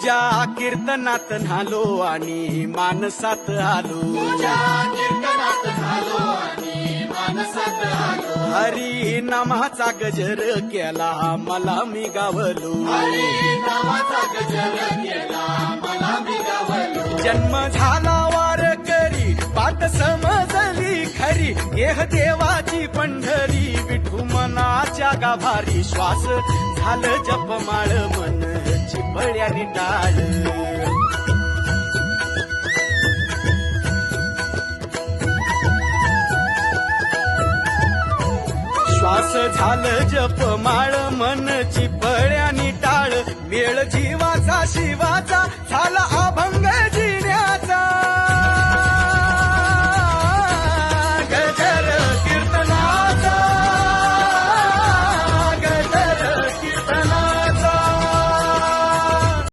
तुझ्या कीर्तनात नालो आणि मानसात आलो. हरी नामाचा गजर केला मला मी गावलो. जन्म झाला वार करी पाठ समजली खरी. देह देवाची पंढरी विठू मनाच्या गाभारी. श्वास झालं जपमाळ भळ्या चिपळ्यानी श्वास झालं जप माळ मन चिपळ्यानी टाळ मेळ जीवा